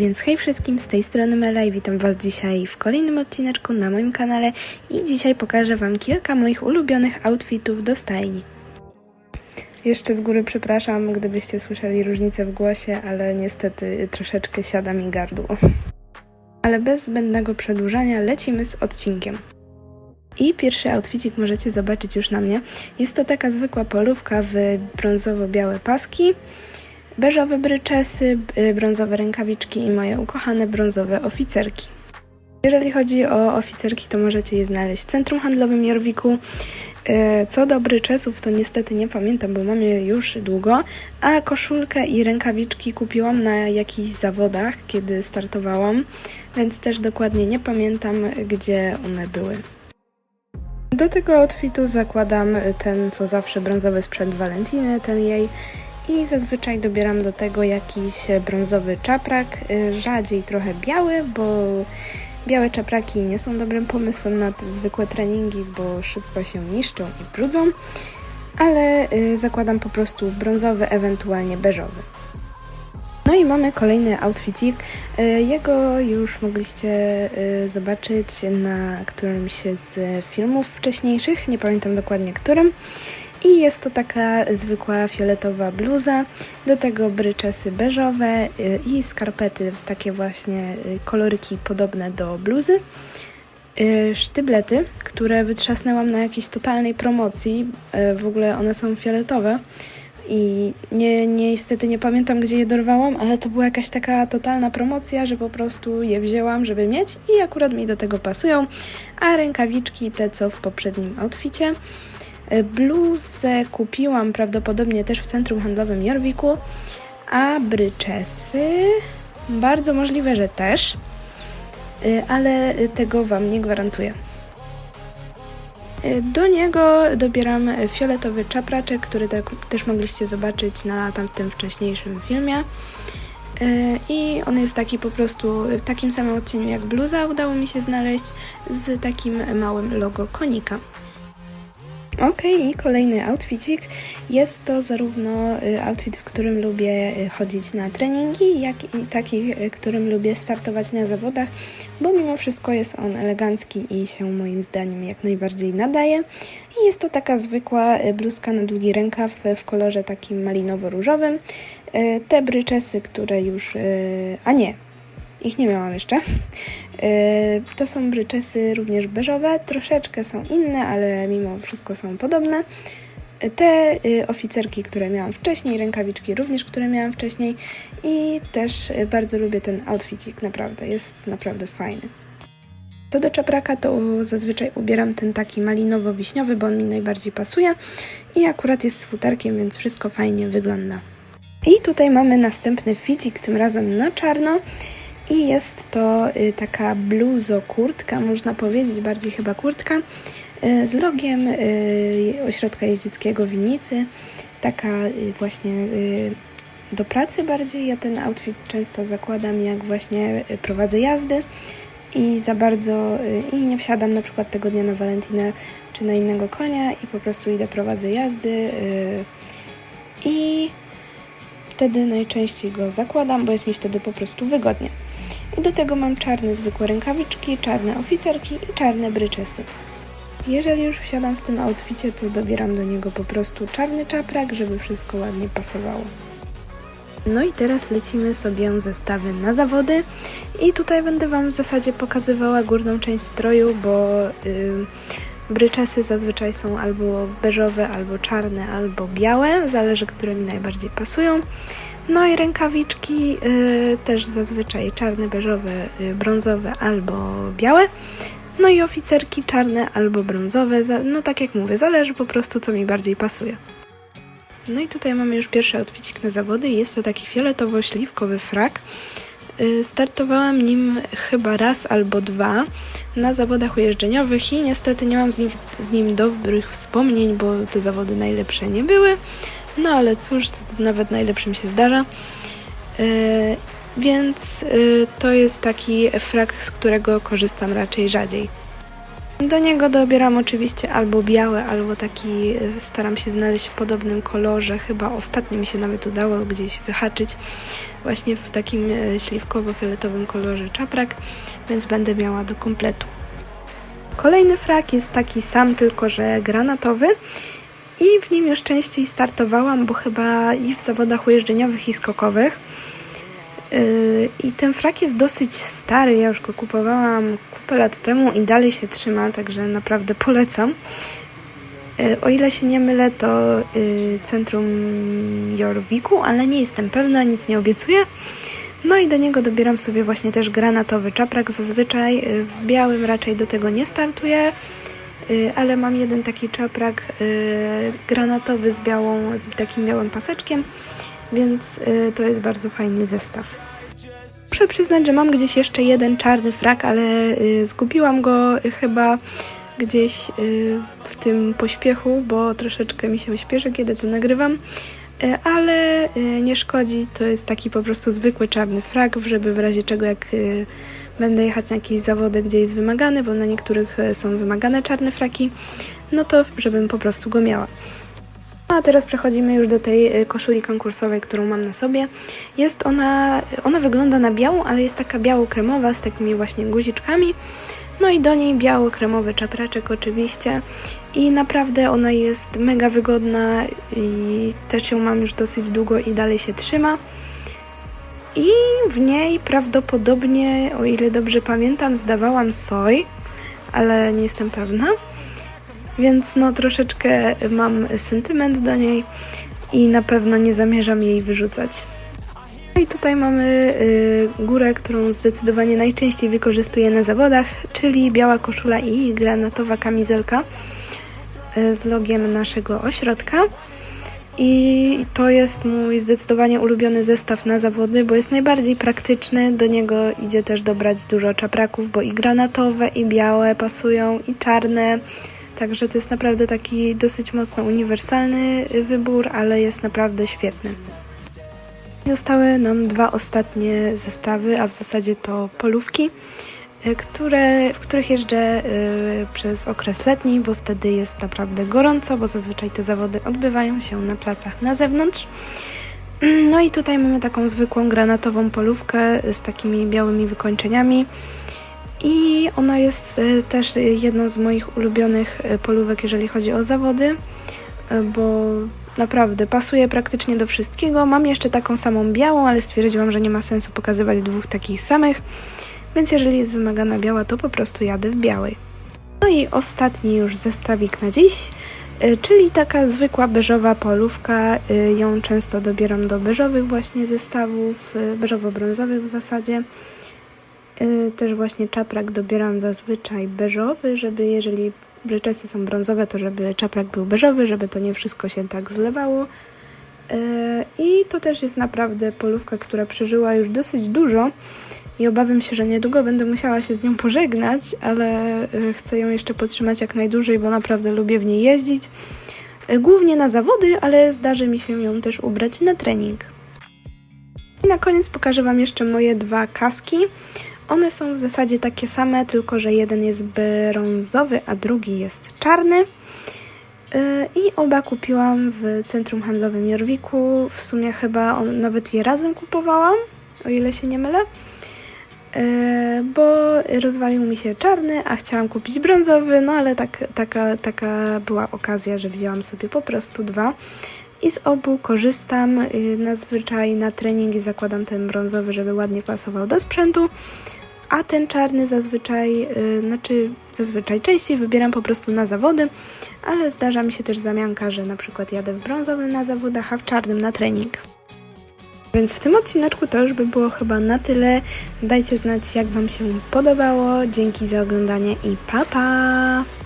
Więc hej wszystkim, z tej strony Mela i witam Was dzisiaj w kolejnym odcineczku na moim kanale i dzisiaj pokażę Wam kilka moich ulubionych outfitów do stajni. Jeszcze z góry przepraszam, gdybyście słyszeli różnicę w głosie, ale niestety troszeczkę siada mi gardło. Ale bez zbędnego przedłużania lecimy z odcinkiem. I pierwszy outfitik możecie zobaczyć już na mnie. Jest to taka zwykła polówka w brązowo-białe paski, beżowe bryczesy, brązowe rękawiczki i moje ukochane brązowe oficerki. Jeżeli chodzi o oficerki, to możecie je znaleźć w centrum handlowym Jorwiku. Y, Co do bryczesów, to niestety nie pamiętam, bo mam je już długo, a koszulkę i rękawiczki kupiłam na jakichś zawodach, kiedy startowałam, więc też dokładnie nie pamiętam, gdzie one były. Do tego outfitu zakładam ten, co zawsze brązowy sprzęt Valentiny, ten jej. I zazwyczaj dobieram do tego jakiś brązowy czaprak, y, rzadziej trochę biały, bo białe czapraki nie są dobrym pomysłem na te zwykłe treningi, bo szybko się niszczą i brudzą, ale y, zakładam po prostu brązowy, ewentualnie beżowy. No i mamy kolejny outfitik. Jego już mogliście zobaczyć na którymś z filmów wcześniejszych, nie pamiętam dokładnie którym. I jest to taka zwykła fioletowa bluza, do tego bryczesy beżowe y, i skarpety, takie właśnie y, koloryki podobne do bluzy. Y, Sztyblety, które wytrzasnęłam na jakiejś totalnej promocji, w ogóle one są fioletowe i nie, niestety nie pamiętam gdzie je dorwałam, ale to była jakaś taka totalna promocja, że po prostu je wzięłam, żeby mieć i akurat mi do tego pasują, a rękawiczki te co w poprzednim outficie. Y, Bluzę kupiłam prawdopodobnie też w centrum handlowym Jorwiku, a bryczesy bardzo możliwe, że też, y, ale tego Wam nie gwarantuję. Y, Do niego dobieram fioletowy czapraczek, który tak, też mogliście zobaczyć na tamtym wcześniejszym filmie. I on jest taki po prostu w takim samym odcieniu jak bluza udało mi się znaleźć z takim małym logo konika. Ok, i kolejny outfitik. Jest to zarówno y, outfit, w którym lubię y, chodzić na treningi, jak i taki, y, którym lubię startować na zawodach, bo mimo wszystko jest on elegancki i się moim zdaniem jak najbardziej nadaje. I jest to taka zwykła bluzka na długi rękaw w kolorze takim malinowo-różowym. Te bryczesy, które już... A nie, ich nie miałam jeszcze. Yy, To są bryczesy również beżowe, troszeczkę są inne, ale mimo wszystko są podobne. Te yy, oficerki, które miałam wcześniej, rękawiczki również, które miałam wcześniej i też yy, bardzo lubię ten outfitik, naprawdę, jest naprawdę fajny. To do czapraka to zazwyczaj ubieram ten taki malinowo-wiśniowy, bo on mi najbardziej pasuje i akurat jest z futerkiem, więc wszystko fajnie wygląda. I tutaj mamy następny ficik, tym razem na czarno. I jest to y, taka bluzo-kurtka, można powiedzieć, bardziej chyba kurtka, y, z logiem y, ośrodka jeździeckiego Winnicy. Taka właśnie do pracy bardziej. Ja ten outfit często zakładam, jak właśnie prowadzę jazdy i za bardzo i nie wsiadam na przykład tego dnia na Walentynę czy na innego konia i po prostu idę prowadzę jazdy i wtedy najczęściej go zakładam, bo jest mi wtedy po prostu wygodnie. I do tego mam czarne zwykłe rękawiczki, czarne oficerki i czarne bryczesy. Jeżeli już wsiadam w tym outficie, to dobieram do niego po prostu czarny czaprak, żeby wszystko ładnie pasowało. No i teraz lecimy sobie zestawy na zawody i tutaj będę Wam w zasadzie pokazywała górną część stroju, bo yy, bryczesy zazwyczaj są albo beżowe, albo czarne, albo białe, zależy, które mi najbardziej pasują. No i rękawiczki y, też zazwyczaj czarne, beżowe, y, brązowe albo białe. No i oficerki czarne albo brązowe, no tak jak mówię, zależy po prostu co mi bardziej pasuje. No i tutaj mamy już pierwszy outfitik na zawody jest to taki fioletowo-śliwkowy frak. Y, Startowałam nim chyba raz albo dwa na zawodach ujeżdżeniowych i niestety nie mam z, nich, z nim dobrych wspomnień, bo te zawody najlepsze nie były. No ale cóż, nawet najlepszym się zdarza. Yy, więc yy, to jest taki frak, z którego korzystam raczej rzadziej. Do niego dobieram oczywiście albo biały, albo taki y, staram się znaleźć w podobnym kolorze. Chyba ostatnio mi się nawet udało gdzieś wyhaczyć właśnie w takim śliwkowo-fioletowym kolorze czaprak, więc będę miała do kompletu. Kolejny frak jest taki sam, tylko że granatowy. I w nim już częściej startowałam, bo chyba i w zawodach ujeżdżeniowych i skokowych. Yy, I ten frak jest dosyć stary, ja już go kupowałam kupę lat temu i dalej się trzyma, także naprawdę polecam. Yy, O ile się nie mylę, to yy, centrum Jorwiku, ale nie jestem pewna, nic nie obiecuję. No i do niego dobieram sobie właśnie też granatowy czaprak. Zazwyczaj w białym raczej do tego nie startuję, ale mam jeden taki czaprak yy, granatowy z białą, z takim białym paseczkiem więc y, to jest bardzo fajny zestaw. Muszę przyznać, że mam gdzieś jeszcze jeden czarny frak, ale y, zgubiłam go y, chyba gdzieś y, w tym pośpiechu, bo troszeczkę mi się śpieszy, kiedy to nagrywam. Y, ale y, nie szkodzi, to jest taki po prostu zwykły czarny frak, żeby w razie czego jak y, będę jechać na jakieś zawody, gdzie jest wymagany, bo na niektórych y, są wymagane czarne fraki, no to żebym po prostu go miała. No a teraz przechodzimy już do tej y, koszuli konkursowej, którą mam na sobie. Jest ona, ona wygląda na białą, ale jest taka biało-kremowa z takimi właśnie guziczkami. No i do niej biało-kremowy czapraczek oczywiście. I naprawdę ona jest mega wygodna i też ją mam już dosyć długo i dalej się trzyma. I w niej prawdopodobnie, o ile dobrze pamiętam, zdawałam soj, ale nie jestem pewna więc no troszeczkę mam sentyment do niej i na pewno nie zamierzam jej wyrzucać. No i tutaj mamy y, górę, którą zdecydowanie najczęściej wykorzystuję na zawodach, czyli biała koszula i granatowa kamizelka y, z logiem naszego ośrodka. I to jest mój zdecydowanie ulubiony zestaw na zawody, bo jest najbardziej praktyczny. Do niego idzie też dobrać dużo czapraków, bo i granatowe, i białe pasują, i czarne. Także to jest naprawdę taki dosyć mocno uniwersalny wybór, ale jest naprawdę świetny. Zostały nam dwa ostatnie zestawy, a w zasadzie to polówki, które, w których jeżdżę y, przez okres letni, bo wtedy jest naprawdę gorąco, bo zazwyczaj te zawody odbywają się na placach na zewnątrz. No i tutaj mamy taką zwykłą granatową polówkę z takimi białymi wykończeniami. I ona jest e, też jedną z moich ulubionych e, polówek, jeżeli chodzi o zawody, e, bo naprawdę pasuje praktycznie do wszystkiego. Mam jeszcze taką samą białą, ale stwierdziłam, że nie ma sensu pokazywać dwóch takich samych, więc jeżeli jest wymagana biała, to po prostu jadę w białej. No i ostatni już zestawik na dziś, czyli taka zwykła beżowa polówka. Ją często dobieram do beżowych właśnie zestawów, beżowo-brązowych w zasadzie. Y, Też właśnie czaprak dobieram zazwyczaj beżowy, żeby jeżeli bryczesy są brązowe, to żeby czaprak był beżowy, żeby to nie wszystko się tak zlewało. Y, I to też jest naprawdę polówka, która przeżyła już dosyć dużo i obawiam się, że niedługo będę musiała się z nią pożegnać, ale y, chcę ją jeszcze podtrzymać jak najdłużej, bo naprawdę lubię w niej jeździć. Głównie na zawody, ale zdarzy mi się ją też ubrać na trening. I na koniec pokażę Wam jeszcze moje dwa kaski. One są w zasadzie takie same, tylko że jeden jest brązowy, a drugi jest czarny. Yy, I oba kupiłam w centrum handlowym Jorwiku. W sumie chyba on, nawet je razem kupowałam, o ile się nie mylę. Yy, bo rozwalił mi się czarny, a chciałam kupić brązowy, no ale tak, taka, taka była okazja, że wzięłam sobie po prostu dwa. I z obu korzystam. Zazwyczaj na treningi zakładam ten brązowy, żeby ładnie pasował do sprzętu a ten czarny zazwyczaj, yy, znaczy zazwyczaj częściej wybieram po prostu na zawody, ale zdarza mi się też zamianka, że na przykład jadę w brązowym na zawodach, a w czarnym na trening. Więc w tym odcineczku to już by było chyba na tyle. Dajcie znać, jak Wam się podobało. Dzięki za oglądanie i pa pa!